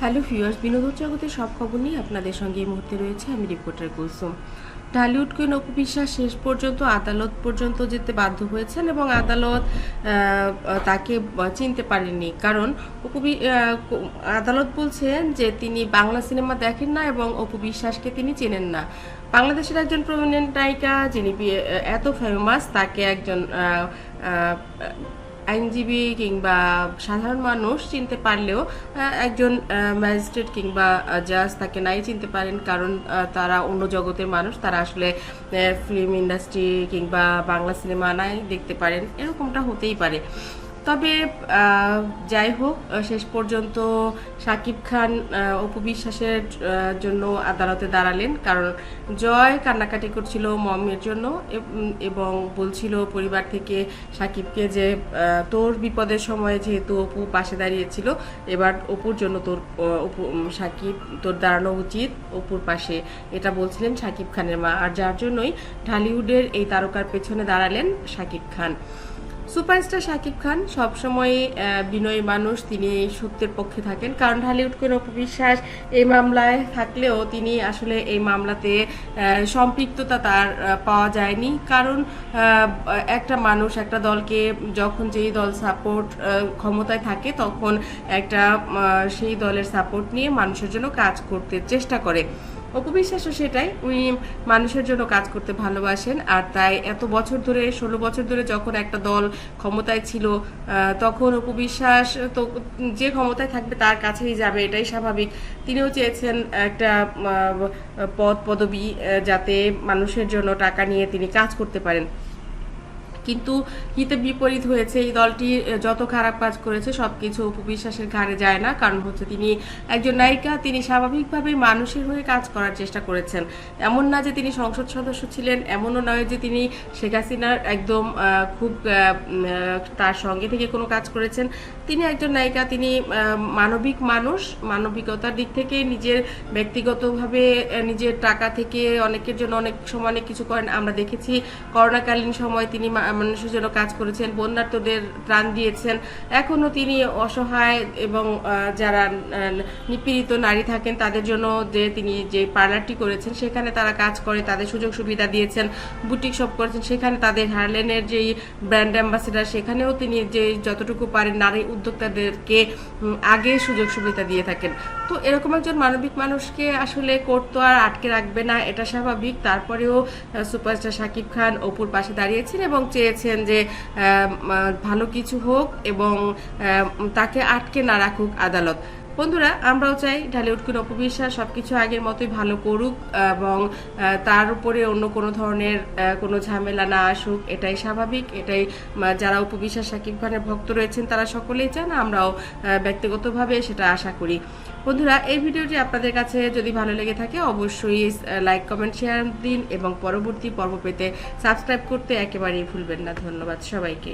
Hello viewers, বিনোদন জগতের সব খবর নিয়ে আপনাদের সঙ্গে এই মুহূর্তে রয়েছে আমি রিপোর্টার কুলসুম। ঢালিউড কুইন অপু বিশ্বাস শেষ পর্যন্ত আদালত পর্যন্ত যেতে বাধ্য হয়েছেন এবং আদালত তাকে চিনতে পারেননি। কারণ অপু আদালত বলছেন যে তিনি বাংলা সিনেমা দেখেন না এবং অপু বিশ্বাসকে তিনি চেনেন না। বাংলাদেশের একজন প্রমিনেন্ট নায়িকা যিনি এত ফেমাস তাকে একজন আইনজীবী কিংবা সাধারণ মানুষ চিনতে পারলেও একজন ম্যাজিস্ট্রেট কিংবা জাজ তাকে নাই চিনতে পারেন কারণ তারা অন্য জগতের মানুষ, তারা আসলে ফিল্ম ইন্ডাস্ট্রি কিংবা বাংলা সিনেমা নাই দেখতে পারেন। এরকমটা হতেই পারে। তবে যাই হোক শেষ পর্যন্ত সাকিব খান অপু বিশ্বাসের জন্য আদালতে দাঁড়ালেন। কারণ জয় কান্নাকাটি করছিল মমের জন্য, এবং বলছিল পরিবার থেকে সাকিবকে যে তোর বিপদের সময় যেহেতু অপু পাশে দাঁড়িয়েছিল, এবার অপুর জন্য তোর অপু সাকিব, তোর দাঁড়ানো উচিত অপুর পাশে। এটা বলছিলেন সাকিব খানের মা। আর যার জন্যই ঢালিউডের এই তারকার পেছনে দাঁড়ালেন সাকিব খান। সুপারস্টার শাকিব খান সবসময় বিনয়ী মানুষ, তিনি সত্যের পক্ষে থাকেন। কারণ ঢালিউড কোন অপবিশ্বাস এই মামলায় থাকলেও তিনি আসলে এই মামলাতে সম্পৃক্ততা তার পাওয়া যায়নি। কারণ একটা মানুষ, একটা দলকে যখন যেই দল সাপোর্ট ক্ষমতায় থাকে, তখন একটা সেই দলের সাপোর্ট নিয়ে মানুষের জন্য কাজ করতে চেষ্টা করে। অপবিশ্বাসও সেটাই। উনি মানুষের জন্য কাজ করতে ভালোবাসেন আর তাই এত বছর ধরে, ষোলো বছর ধরে যখন একটা দল ক্ষমতায় ছিল তখন অপবিশ্বাস তো যে ক্ষমতায় থাকবে তার কাছেই যাবে, এটাই স্বাভাবিক। তিনিও চেয়েছেন একটা পদ, পদবি যাতে মানুষের জন্য টাকা নিয়ে তিনি কাজ করতে পারেন। কিন্তু হিতে বিপরীত হয়েছে। এই দলটি যত খারাপ কাজ করেছে, সবকিছু অপু বিশ্বাসের ঘাড়ে যায় না। কারণ হচ্ছে তিনি একজন নায়িকা, তিনি স্বাভাবিকভাবে মানুষের হয়ে কাজ করার চেষ্টা করেছেন। এমন না যে তিনি সংসদ সদস্য ছিলেন, এমনও নয় যে তিনি শেখ হাসিনার একদম খুব তার সঙ্গে থেকে কোনো কাজ করেছেন। তিনি একজন নায়িকা, তিনি মানবিক মানুষ। মানবিকতার দিক থেকে নিজের ব্যক্তিগতভাবে নিজের টাকা থেকে অনেকের জন্য অনেক সময় অনেক কিছু করেন। আমরা দেখেছি করোনাকালীন সময় তিনি মানুষের জন্য কাজ করেছেন বন্যার্থদের ত্রাণ দিয়েছেন। এখনও তিনি অসহায় এবং যারা নিপীড়িত নারী থাকেন, তাদের জন্য যে তিনি যে পার্লারটি করেছেন, সেখানে তারা কাজ করে, তাদের সুযোগ সুবিধা দিয়েছেন, বুটিক শপ করেছেন, সেখানে তাদের হারলেনের যেই ব্র্যান্ড অ্যাম্বাসেডার, সেখানেও তিনি যে যতটুকু পারেন নারী উদ্যোক্তাদেরকে আগে সুযোগ সুবিধা দিয়ে থাকেন। তো এরকম একজন মানবিক মানুষকে আসলে কোর্ট তো আর আটকে রাখবে না, এটা স্বাভাবিক। তারপরেও সুপারস্টার শাকিব খান অপুর পাশে দাঁড়িয়েছেন এবং চেয়েছেন যে ভালো কিছু হোক এবং তাকে আটকে না রাখুক আদালত। বন্ধুরা, আমরাও চাই ঢালিউড কুইন অপবিশ্বাস সবকিছু আগের মতোই ভালো করুক এবং তার উপরে অন্য কোনো ধরনের কোনো ঝামেলা না আসুক, এটাই স্বাভাবিক, এটাই যারা উপবিশ্বাস শাকিব খানের ভক্ত রয়েছেন তারা সকলেই চান, আমরাও ব্যক্তিগতভাবে সেটা আশা করি। বন্ধুরা, এই ভিডিওটি আপনাদের কাছে যদি ভালো লেগে থাকে অবশ্যই লাইক, কমেন্ট, শেয়ার দিন এবং পরবর্তী পর্ব পেতে সাবস্ক্রাইব করতে একেবারেই ভুলবেন না। ধন্যবাদ সবাইকে।